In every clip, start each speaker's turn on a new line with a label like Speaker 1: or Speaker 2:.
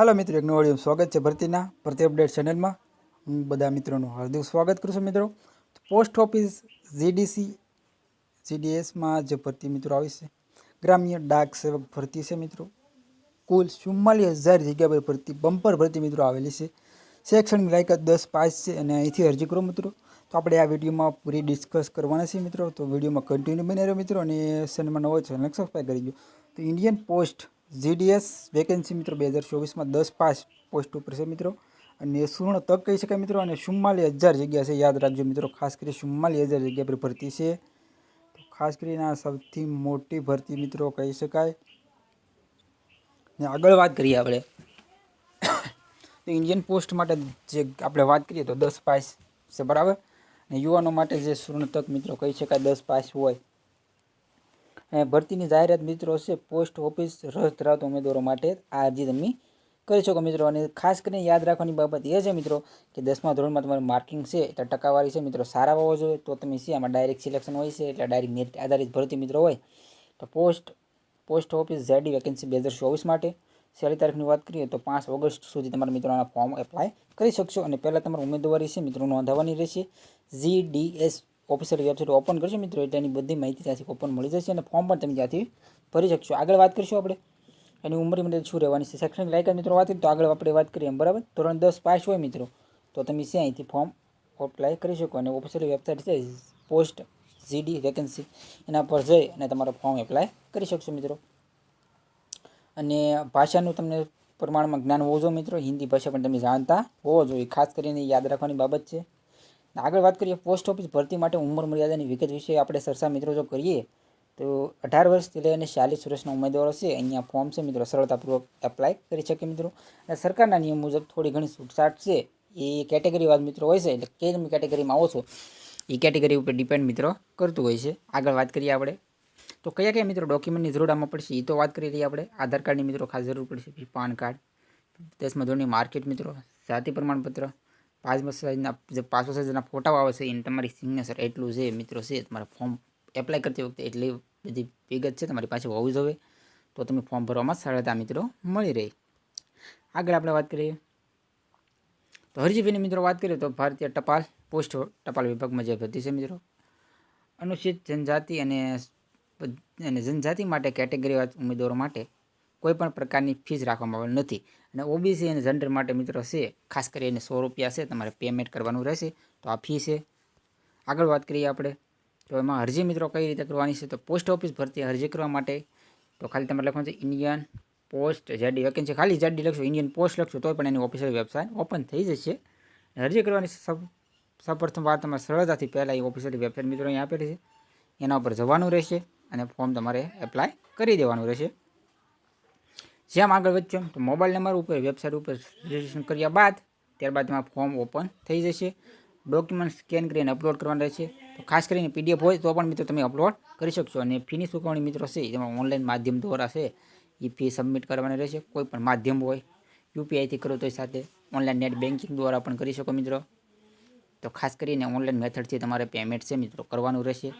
Speaker 1: હાલો મિત્રો, એક નવો સ્વાગત છે ભરતીના ભરતી અપડેટ ચેનલમાં. હું બધા મિત્રોનું હાર્દિક સ્વાગત કરું છું મિત્રો. પોસ્ટ ઓફિસ જીડીસી જીડીએસમાં જે ભરતી મિત્રો આવી છે, ગ્રામ્ય ડાક સેવક ભરતી છે મિત્રો. કુલ ચુમ્માલીસ હજાર જગ્યા પર ભરતી, બમ્પર ભરતી મિત્રો આવેલી છે. શૈક્ષણિક લાયકાત દસ પાસ છે અને અહીંથી અરજી કરો મિત્રો. તો આપણે આ વિડીયોમાં પૂરી ડિસ્કસ કરવાના છે મિત્રો. તો વિડીયોમાં કન્ટિન્યુ બની રહ્યો મિત્રો અને ચેનલમાં નવો ચેનલ સબસ્ક્રાઈબ કરી દો. તો ઇન્ડિયન પોસ્ટ જીડીએસ વેકેન્સી મિત્રો બે હજાર ચોવીસમાં દસ પાસ પોસ્ટ ઉપર છે મિત્રો. અને સુવર્ણ તક કહી શકાય મિત્રો? અને ચુમ્માલી હજાર જગ્યા છે, યાદ રાખજો મિત્રો. ખાસ કરી ચુમ્માલી હજાર જગ્યા પર ભરતી છે. તો ખાસ કરીને આ સૌથી મોટી ભરતી મિત્રો કહી શકાય. ને આગળ વાત કરીએ આપણે. તો ઇન્ડિયન પોસ્ટ માટે જે આપણે વાત કરીએ તો દસ પાસ છે, બરાબર? અને યુવાનો માટે જે સુવર્ણ તક મિત્રો કહી શકાય, દસ પાસ હોય. ભરતીની જાહેરાત મિત્રો છે, પોસ્ટ ઓફિસ રસ ધરાવતા ઉમેદવારો માટે આ અરજી તમે કરી શકો મિત્રો. અને ખાસ કરીને યાદ રાખવાની બાબત એ છે મિત્રો કે દસમા ધોરણમાં તમારું માર્કિંગ છે એટલે ટકાવારી છે મિત્રો, સારા હોવો જોઈએ. તો તમે છે આમાં ડાયરેક્ટ સિલેક્શન હોય છે એટલે ડાયરેક્ટ નેટ આધારિત ભરતી મિત્રો હોય. તો post post office GD vacancy બે હજાર ચોવીસ માટે. છેલ્લી તારીખની વાત કરીએ તો પાંચ ઓગસ્ટ સુધી તમારા મિત્રોના ફોર્મ એપ્લાય કરી શકશો. અને પહેલાં તમારી ઉમેદવારી છે, મિત્રો નોંધાવવાની રહેશે. G D S official website open કરશો મિત્રો, એટલે એની બધી માહિતી ત્યાંથી ઓપન મળી જશે અને ફોર્મ પણ તમે ત્યાંથી ભરી શકશો. આગળ વાત કરીશું આપણે. એની ઉંમરની માટે શું રહેવાની છે? શૈક્ષણિક લાયકાત મિત્રો વાત કરીએ તો આગળ આપણે વાત કરીએ બરાબર? ધોરણ દસ પાસ હોય મિત્રો, તો તમે છે અહીંથી ફોર્મ અપ્લાય કરી શકો અને ઓફિશિયલ વેબસાઇટ છે પોસ્ટ જીડી વેકેન્સી એના પર જઈ અને તમારો ફોર્મ એપ્લાય કરી શકશો મિત્રો. અને ભાષાનું તમને પ્રમાણમાં જ્ઞાન હોવું જોઈએ મિત્રો. હિન્દી ભાષા પણ તમે જાણતા હોવો જોઈએ. ખાસ કરીને યાદ રાખવાની બાબત છે. આગળ વાત કરીએ પોસ્ટ ઓફિસ ભરતી માટે ઉંમર મર્યાદાની વિગત વિશે આપણે સરસા મિત્રો જો કરીએ, તો અઢાર વર્ષથી લઈને ચાલીસ વર્ષના ઉમેદવારો છે. અહીંયા ફોર્મ છે મિત્રો, સરળતાપૂર્વક એપ્લાય કરી શકે મિત્રો. અને સરકારના નિયમ મુજબ થોડી ઘણી છૂટછાટ છે. એ કેટેગરી વાદ મિત્રો હોય છે, એટલે કે તમે કેટેગરીમાં આવો છો, એ કેટેગરી ઉપર ડિપેન્ડ મિત્રો કરતું હોય છે. આગળ વાત કરીએ આપણે. તો કયા કયા મિત્રો ડોક્યુમેન્ટની જરૂર આમાં પડશે એ તો વાત કરી લઈએ આપણે. આધાર કાર્ડની મિત્રો ખાસ જરૂર પડશે પાન કાર્ડ દસમા ધોરણની માર્કેટ મિત્રો, જાતિ પ્રમાણપત્ર પાંચમા સાઇઝના જે પાસપોર્ટ સાઇઝના ફોટા આવે છે, એને તમારી સિગ્નેચર એટલું છે મિત્રો, છે. તમારા ફોર્મ એપ્લાય કરતી વખતે એટલી બધી વિગત છે, તમારી પાસે હોવી જોઈએ. તો તમે ફોર્મ ભરવામાં સરળતા મિત્રો મળી રહે. આગળ આપણે વાત કરીએ. તો હરજીભાઈની મિત્રો વાત કરીએ તો ભારતીય ટપાલ પોસ્ટ ટપાલ વિભાગમાં જે ભરતી છે મિત્રો, અનુસૂચિત જનજાતિ અને જનજાતિ માટે કેટેગરી ઉમેદવારો માટે કોઈ પણ પ્રકારની ફીસ રાખવામાં આવેલ નથી. અને ઓબીસી અને જનરલ માટે મિત્રો છે, ખાસ કરીને સો રૂપિયા છે, તમારે પેમેન્ટ કરવાનું રહેશે, તો આ ફી છે. આગળ વાત કરીએ આપણે, તો એમાં અરજી મિત્રો કઈ રીતે કરવાની છે, તો પોસ્ટ ઓફિસ ભરતી અરજી કરવા માટે, તો ખાલી તમારે લખવાનું છે ઇન્ડિયન પોસ્ટ જેડી વેકેન્સી ખાલી જેડી લખશો ઇન્ડિયન પોસ્ટ લખશો તો પણ એની ઓફિશિયલ વેબસાઇટ ઓપન થઈ જશે. અરજી કરવાની સૌ, સૌપ્રથમ વાર તમારે સરળતાથી પહેલાં એ ઓફિશિયલ વેબસાઇટ મિત્રો અહીં આપેલી છે, એના ઉપર જવાનું રહેશે અને ફોર્મ તમારે એપ્લાય કરી દેવાનું રહેશે. જેમ આગળ વધશો તો મોબાઈલ નંબર ઉપર, વેબસાઇટ ઉપર રજીસ્ટ્રેશન કર્યા બાદ ત્યારબાદ તમારું ફોર્મ ઓપન થઈ જશે. ડોક્યુમેન્ટ સ્કેન કરીને અપલોડ કરવાનું રહેશે. તો ખાસ કરીને પીડીએફ હોય તો પણ મિત્રો તમે અપલોડ કરી શકશો. અને ફીની ચૂકવણી મિત્રો છે જેમાં ઓનલાઈન માધ્યમ દ્વારા છે, એ ફી સબમિટ કરવાની રહેશે. કોઈ પણ માધ્યમ હોય યુપીઆઈથી કરો તો સાથે ઓનલાઈન નેટ બેન્કિંગ દ્વારા પણ કરી શકો મિત્રો. તો ખાસ કરીને ઓનલાઈન મેથડથી તમારે પેમેન્ટ છે મિત્રો કરવાનું રહેશે.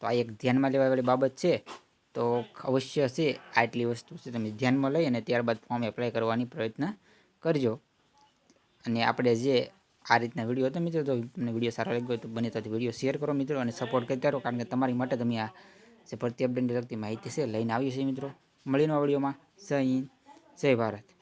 Speaker 1: તો આ એક ધ્યાનમાં લેવાવાળી બાબત છે. તો અવશ્ય છે આટલી વસ્તુ છે, તમે ધ્યાનમાં લઈ અને ત્યારબાદ ફોર્મ એપ્લાય કરવાની પ્રયત્ન કરજો. અને આપણે જે આ રીતના વીડિયો હતો મિત્રો, તો તમને વીડિયો સારો લાગ્યો તો બને ત્યાંથી વીડિયો શેર કરો મિત્રો અને સપોર્ટ કરતા રહો કારણ કે તમારી માટે તમે આ જે ભરતી અપડેટની લગતી માહિતી છે, લઈને આવ્યું છે મિત્રો. મળીને આ વિડીયોમાં જય હિન્દ, જય ભારત.